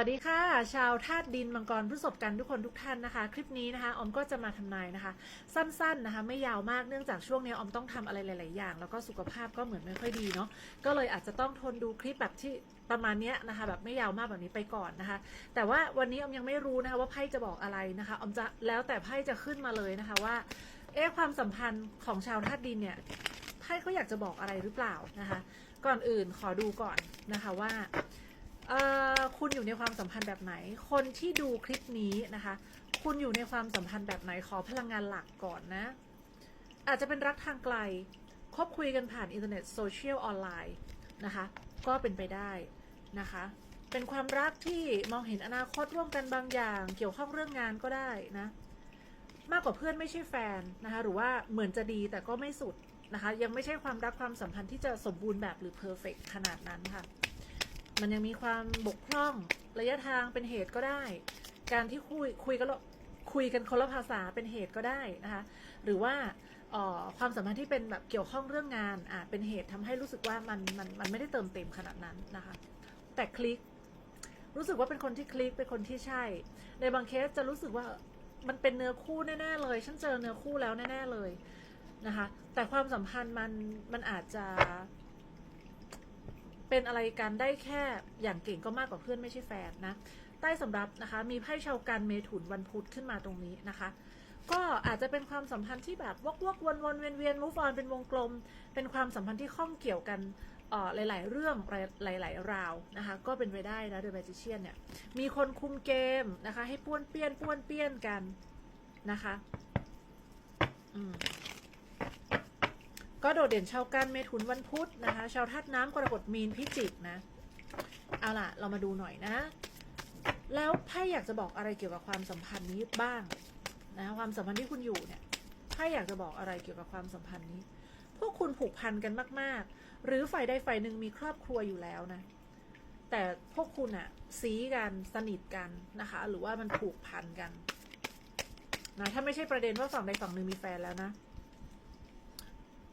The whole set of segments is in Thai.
สวัสดีค่ะ ชาวธาตุดินมังกรพฤษภกันทุกคนทุกท่านนะคะ คลิปนี้นะคะออมก็จะมาทำนายนะคะ สั้นๆนะคะ ไม่ยาวมากเนื่องจากช่วงนี้ออมต้องทำอะไรหลาย ๆ อย่าง แล้วก็สุขภาพก็เหมือนไม่ค่อยดีเนาะก็เลยอาจจะต้องทนดูคลิปแบบที่ประมาณนี้นะคะ แบบไม่ยาวมากแบบนี้ไปก่อนนะคะ แต่ว่าวันนี้ออมยังไม่รู้นะคะว่าไพ่จะบอกอะไรนะคะออมจะแล้วแต่ไพ่จะขึ้นมาเลยนะคะว่าเอ๊ะความสัมพันธ์ของชาวธาตุดินเนี่ยไพ่เขาอยากจะบอกอะไรหรือเปล่านะคะ ก่อนอื่นขอดูก่อนนะคะว่า คุณอยู่ในความสัมพันธ์แบบไหน คนที่ดูคลิปนี้นะคะ คุณอยู่ในความสัมพันธ์แบบไหนขอพลังงานหลักก่อนนะ อาจจะเป็นรักทางไกล คบคุยกันผ่านอินเทอร์เน็ตโซเชียลออนไลน์นะคะ ก็เป็นไปได้นะคะ เป็นความรักที่มองเห็นอนาคตร่วมกันบางอย่าง เกี่ยวข้องเรื่องงานก็ได้นะ มากกว่าเพื่อนไม่ใช่แฟนนะคะ หรือว่าเหมือนจะดีแต่ก็ไม่สุดนะคะ ยังไม่ใช่ความรักความสัมพันธ์ที่จะสมบูรณ์แบบหรือเพอร์เฟกขนาดนั้นค่ะ มันยังมีความบกพร่องระยะทางเป็นเหตุก็ได้ การที่คุยคุยกันคุยกันคนละภาษาเป็นเหตุก็ได้นะคะหรือว่าความสัมพันธ์ที่เป็นแบบเกี่ยวข้องเรื่องงานอะเป็นเหตุทำให้รู้สึกว่ามันมันมันไม่ได้เติมเต็มขนาดนั้นนะคะ แต่คลิกรู้สึกว่าเป็นคนที่คลิกเป็นคนที่ใช่ ในบางเคสจะรู้สึกว่ามันเป็นเนื้อคู่แน่ๆเลย ฉันเจอเนื้อคู่แล้วแน่ๆเลยนะคะ แต่ความสัมพันธ์มันมันอาจจะ เป็นอะไรกันได้แค่อย่างเก่งก็มากกว่าเพื่อนไม่ใช่แฟนนะ ใต้สำรับนะคะ มีไพ่ชาวกันเมถุนวันพุธขึ้นมาตรงนี้นะคะ ก็อาจจะเป็นความสัมพันธ์ที่แบบวกวกวนวนเวียนเวียนมูฟออนเป็นวงกลม เป็นความสัมพันธ์ที่ข้องเกี่ยวกันอ่อหลาย ๆ เรื่องหลาย ๆ ราวนะคะ ก็เป็นไปได้นะเดอะแมจิเชียนเนี่ย มีคนคุมเกมนะคะ ให้ป้วนเปี้ยนป้วนเปี้ยนกันนะคะ อืม ก็โดดเด่นชาวกันเมถุนวันพุธนะคะ ชาวธาตุน้ำกรกฎมีนพิจิกนะ เอาล่ะ เรามาดูหน่อยนะ แล้วไพ่อยากจะบอกอะไรเกี่ยวกับความสัมพันธ์นี้บ้างนะความสัมพันธ์ที่คุณอยู่เนี่ยไพ่อยากจะบอกอะไรเกี่ยวกับความสัมพันธ์นี้ พวกคุณผูกพันกันมาก ๆ หรือฝ่ายใดฝ่ายหนึ่งมีครอบครัวอยู่แล้วนะ แต่พวกคุณอะซีกันสนิทกันนะคะ หรือว่ามันผูกพันกันนะถ้าไม่ใช่ประเด็นว่าฝั่งใดฝั่งหนึ่งมีแฟนแล้วนะ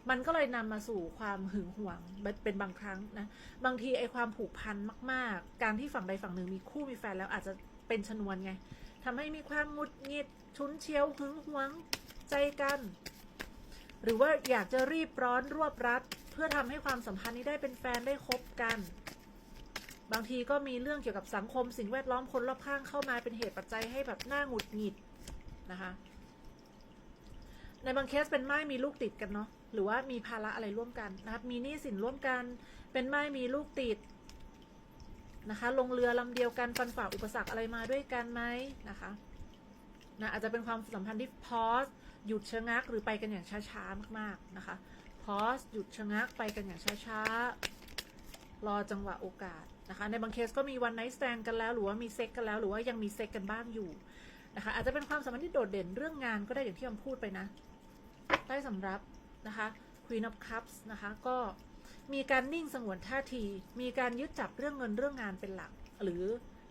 มันก็เลยนำมาสู่ความหึงหวงเป็นบางครั้งนะบางทีไอความผูกพันมาก ๆ การที่ฝั่งใดฝั่งหนึ่งมีคู่มีแฟนแล้วอาจจะเป็นชนวนไงทำให้มีความหงุดหงิดชุนเชียวหึงหวงใจกัน หรือว่าอยากจะรีบร้อนรวบรัด เพื่อทำให้ความสัมพันธ์นี้ได้เป็นแฟนได้คบกัน บางทีก็มีเรื่องเกี่ยวกับสังคมสิ่งแวดล้อมคนรอบข้างเข้ามาเป็นเหตุปัจจัยให้แบบหน้าหงุดหงิดนะคะ ในบางเคสเป็นไม้มีลูกติดกันเนาะหรือว่ามีภาระอะไรร่วมกันนะครับ มีหนี้สินร่วมกัน เป็นไม้มีลูกติดนะคะ ลงเรือลำเดียวกันฟันฝ่าอุปสรรคอะไรมาด้วยกันไหมนะคะนะอาจจะเป็นความสัมพันธ์ที่พอสหยุดชะงักหรือไปกันอย่างช้าๆมาก ๆนะคะพอสหยุดชะงักไปกันอย่างช้าๆรอจังหวะโอกาสนะคะในบางเคสก็มีวันไนท์แตนกันแล้ว หรือว่ามีเซ็กกันแล้วหรือว่ายังมีเซ็กกันบ้างอยู่นะคะอาจจะเป็นความสัมพันธ์ที่โดดเด่นเรื่องงานก็ได้อย่างที่อมพูดไปนะ ใต้สำรับนะคะ Queen of Cups นะคะก็มีการนิ่งสงวนท่าที มีการยึดจับเรื่องเงินเรื่องงานเป็นหลัก หรือ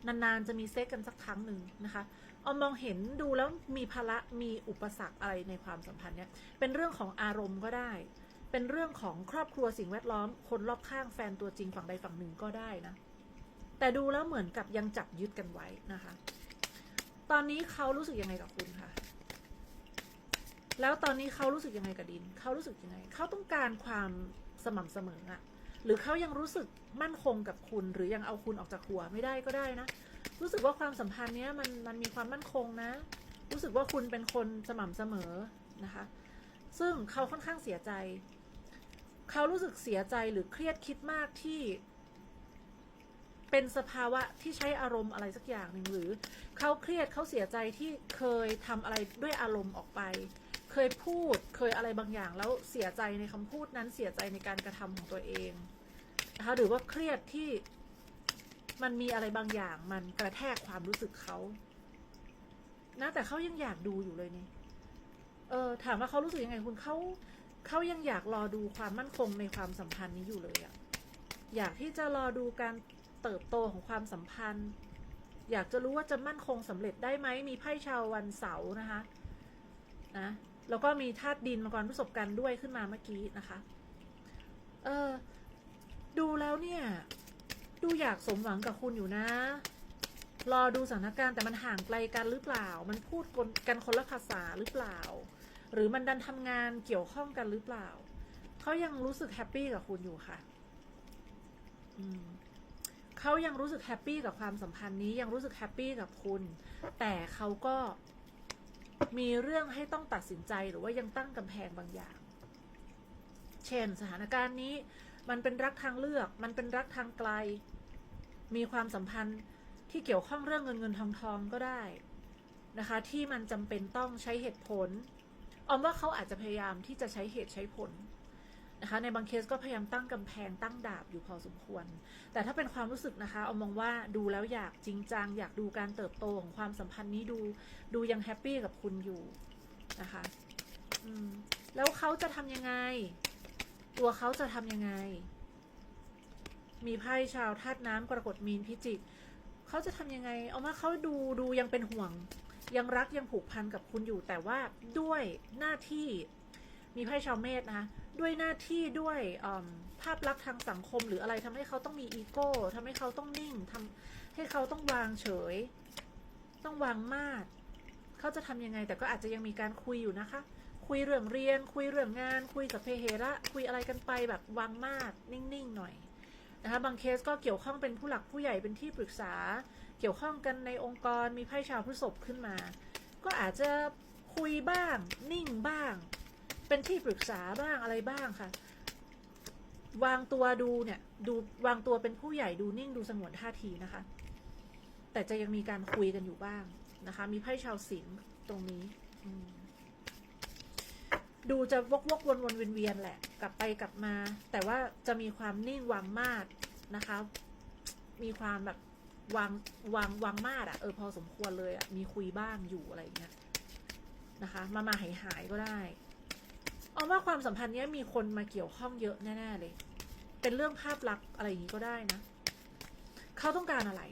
นานๆจะมีเซ็กกันสักครั้งหนึ่งนะคะเอามองเห็นดูแล้วมีภาระมีอุปสรรคอะไรในความสัมพันธ์เนี้ยเป็นเรื่องของอารมณ์ก็ได้ เป็นเรื่องของครอบครัวสิ่งแวดล้อม คนรอบข้างแฟนตัวจริงฝั่งใดฝั่งหนึ่งก็ได้นะ แต่ดูแล้วเหมือนกับยังจับยึดกันไว้นะคะ ตอนนี้เขารู้สึกยังไงกับคุณคะ แล้วตอนนี้เขารู้สึกยังไงกับดิน เขารู้สึกยังไง เขาต้องการความสม่ำเสมออะหรือเขายังรู้สึกมั่นคงกับคุณ หรือยังเอาคุณออกจากหัวไม่ได้ก็ได้นะ รู้สึกว่าความสัมพันธ์เนี้ยมันมันมีความมั่นคงนะ รู้สึกว่าคุณเป็นคนสม่ำเสมอนะคะ ซึ่งเขาค่อนข้างเสียใจ เขารู้สึกเสียใจหรือเครียดคิดมากที่ เป็นสภาวะที่ใช้อารมณ์อะไรสักอย่างหนึ่งหรือ เขาเครียดเขาเสียใจที่เคยทำอะไรด้วยอารมณ์ออกไป เคยพูดเคยอะไรบางอย่าง แล้วเสียใจในคำพูดนั้นเสียใจในการกระทำของตัวเองนะคะหรือว่าเครียดที่มันมีอะไรบางอย่างมันกระแทกความรู้สึกเขานะแต่เขายังอยากดูอยู่เลยนี่ เออ ถามว่าเขารู้สึกยังไงคุณเขาเขายังอยากรอดูความมั่นคงในความสัมพันธ์นี้อยู่เลยอะอยากที่จะรอดูการเติบโตของความสัมพันธ์ อยากจะรู้ว่าจะมั่นคงสำเร็จได้ไหมมีไพ่ชาววันเสาร์นะคะ นะ แล้วก็มีธาตุดินมังกรประสบการณ์ด้วยขึ้นมาเมื่อกี้นะคะ เออ ดูแล้วเนี่ย ดูอยากสมหวังกับคุณอยู่นะ รอดูสถานการณ์แต่มันห่างไกลกันหรือเปล่า มันพูดกันคนละภาษาหรือเปล่า หรือมันดันทำงานเกี่ยวข้องกันหรือเปล่า เขายังรู้สึกแฮปปี้กับคุณอยู่ค่ะ อืมเขายังรู้สึกแฮปปี้กับความสัมพันธ์นี้ยังรู้สึกแฮปปี้กับคุณ แต่เขาก็ มีเรื่องให้ต้องตัดสินใจหรือว่ายังตั้งกำแพงบางอย่าง เช่น สถานการณ์นี้มันเป็นรักทางเลือก มันเป็นรักทางไกล มีความสัมพันธ์ที่เกี่ยวข้องเรื่องเงินเงินทองทองก็ได้นะคะ ที่มันจำเป็นต้องใช้เหตุผลออมว่าเขาอาจจะพยายามที่จะใช้เหตุใช้ผล นะคะในบางเคสก็พยายามตั้งกำแพงตั้งดาบอยู่พอสมควร แต่ถ้าเป็นความรู้สึกนะคะออมมองว่าดูแล้วอยากจริงจังอยากดูการเติบโตของความสัมพันธ์นี้ดูดูยังแฮปปี้กับคุณอยู่นะคะอืมแล้วเขาจะทำยังไง ตัวเขาจะทำยังไง มีไพ่ชาวธาตุน้ำกรกฎมีนพิจิกเขาจะทำยังไง เอาว่าเขาดูดูยังเป็นห่วง ยังรักยังผูกพันกับคุณอยู่แต่ว่าด้วยหน้าที่มีไพ่ชาวเมษนะคะ ด้วยหน้าที่ด้วยภาพลักษณ์ทางสังคมหรืออะไรทำให้เขาต้องมีอีโก้ทำให้เขาต้องนิ่งทำให้เขาต้องวางเฉย ต้องวางมาดเขาจะทำยังไง แต่ก็อาจจะยังมีการคุยอยู่นะคะ คุยเรื่องเรียน คุยเรื่องงาน คุยกับเพเหระคุยอะไรกันไปแบบวางมาดนิ่งๆหน่อยนะคะบางเคสก็เกี่ยวข้องเป็นผู้หลักผู้ใหญ่เป็นที่ปรึกษา เกี่ยวข้องกันในองค์กรมีไพ่ชาวพฤษภขึ้นมา ก็อาจจะคุยบ้าง นิ่งบ้าง เป็นที่ปรึกษาบ้างอะไรบ้างค่ะ วางตัวดูเนี่ย ดูวางตัวเป็นผู้ใหญ่ดูนิ่งดูสงวนท่าทีนะคะ แต่จะยังมีการคุยกันอยู่บ้างนะคะ มีไพ่ชาวสิงห์ตรงนี้ดูจะวกวกวนวนเวียนเวียนแหละ กลับไปกลับมา แต่ว่าจะมีความนิ่งวางมาดนะคะ มีความแบบวางวางวางมาดอะเออพอสมควรเลยอะมีคุยบ้างอยู่อะไรเงี้ยนะคะ มามาหายหายก็ได้ เอาว่าความสัมพันธ์นี้มีคนมาเกี่ยวข้องเยอะแน่ๆเลย เป็นเรื่องภาพลักษณ์อะไรอย่างนี้ก็ได้นะ เขาต้องการอะไร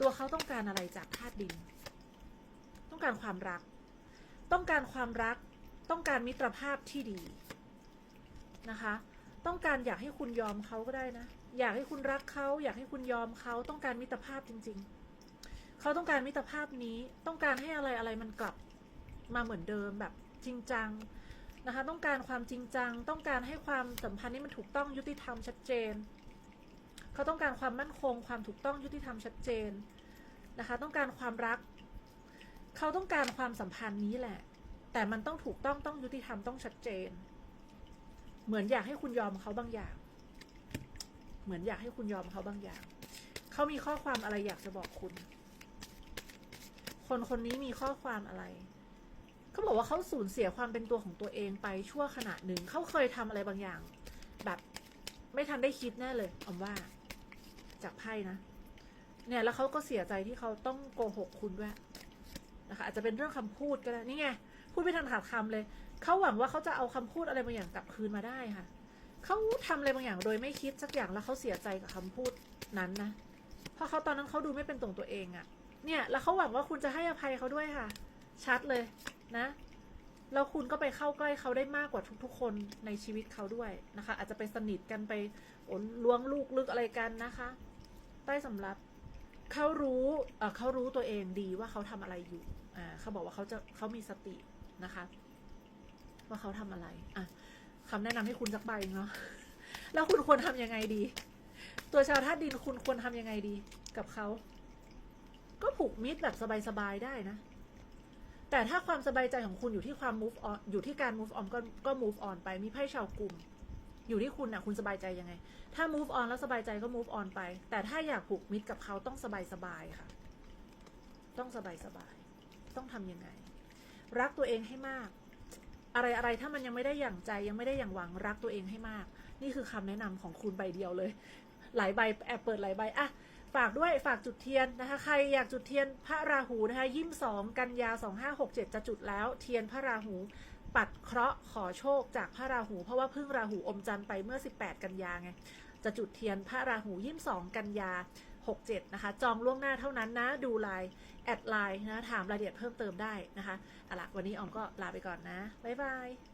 ตัวเขาต้องการอะไรจากธาตุดิน ต้องการความรัก ต้องการความรัก ต้องการมิตรภาพที่ดีนะคะ ต้องการอยากให้คุณยอมเขาก็ได้นะ อยากให้คุณรักเขา อยากให้คุณยอมเขาต้องการมิตรภาพจริง ๆ เขาต้องการมิตรภาพนี้ ต้องการให้อะไรอะไรมันกลับมาเหมือนเดิมแบบจริงจัง นะคะ ต้องการความจริงจัง ต้องการให้ความสัมพันธ์นี้มันถูกต้องยุติธรรมชัดเจน เขาต้องการความมั่นคง ความถูกต้องยุติธรรมชัดเจนนะคะ ต้องการความรัก เขาต้องการความสัมพันธ์นี้แหละ แต่มันต้องถูกต้องต้องยุติธรรมต้องชัดเจน เหมือนอยากให้คุณยอมเขาบางอย่าง เหมือนอยากให้คุณยอมเขาบางอย่าง เขามีข้อความอะไรอยากจะบอกคุณ คนคนนี้มีข้อความอะไร เขาบอกว่าเขาสูญเสียความเป็นตัวของตัวเองไปชั่วขณะหนึ่ง เขาเคยทำอะไรบางอย่าง แบบไม่ทันได้คิดแน่เลยอมว่า จากไพ่นะ เนี่ยแล้วเขาก็เสียใจที่เขาต้องโกหกคุณด้วยนะคะอาจจะเป็นเรื่องคำพูดก็ได้นี่ไงพูดไม่ทันขาดคำเลย เขาหวังว่าเขาจะเอาคำพูดอะไรบางอย่างกลับคืนมาได้ค่ะ เขาทำอะไรบางอย่างโดยไม่คิดสักอย่างแล้วเขาเสียใจกับคำพูดนั้นนะ เพราะเขาตอนนั้นเขาดูไม่เป็นตรงตัวเองอะเนี่ย แล้วเขาหวังว่าคุณจะให้อภัยเขาด้วยค่ะ ชัดเลย นะแล้วคุณก็ไปเข้าใกล้เขาได้มากกว่าทุก ๆ คนในชีวิตเขาด้วยนะคะ อาจจะไปสนิทกันไปโอนล้วงลูกลึกอะไรกันนะคะ ใต้สำรับเขารู้เขารู้ตัวเองดีว่าเขาทำอะไรอยู่เขาบอกว่าเขาจะเขามีสตินะคะ ว่าเขาทำอะไรอะคำแนะนำให้คุณสักใบเนาะแล้วคุณควรทำยังไงดี ตัวชาวธาตุดินคุณควรทำยังไงดี กับเขาก็ผูกมิตรแบบสบายๆได้นะ แต่ถ้าความสบายใจของคุณอยู่ที่ความ move on อยู่ที่การ move on ก็ก็ move on ไปมีไพ่ชาวกลุ่ม อยู่ที่คุณนะคุณสบายใจยังไง ถ้า move on แล้วสบายใจก็ move on ไป แต่ถ้าอยากผูกมิตรกับเขาต้องสบายสบายค่ะ ต้องสบายสบายต้องทำยังไง รักตัวเองให้มาก อะไรอะไรถ้ามันยังไม่ได้อย่างใจยังไม่ได้อย่างหวังรักตัวเองให้มาก นี่คือคำแนะนำของคุณใบเดียวเลย หลายใบแอบเปิดหลายใบอะ ฝากด้วยฝากจุดเทียนนะคะ ใครอยากจุดเทียนพระราหูนะคะยิ้มสองกันยาสองห้าหกเจ็ดจะจุดแล้ว เทียนพระราหูปัดเคราะห์ขอโชคจากพระราหู เพราะว่าพึ่งราหูอมจันทร์ไปเมื่อ 18 กันยาไงจะจุดเทียนพระราหูยิ้มสองกันยา 67 นะคะ จองล่วงหน้าเท่านั้นนะ ดูไลน์แอดไลน์นะ ถามรายละเอียดเพิ่มเติมได้นะคะเอาละวันนี้ออมก็ลาไปก่อนนะ บ๊ายบาย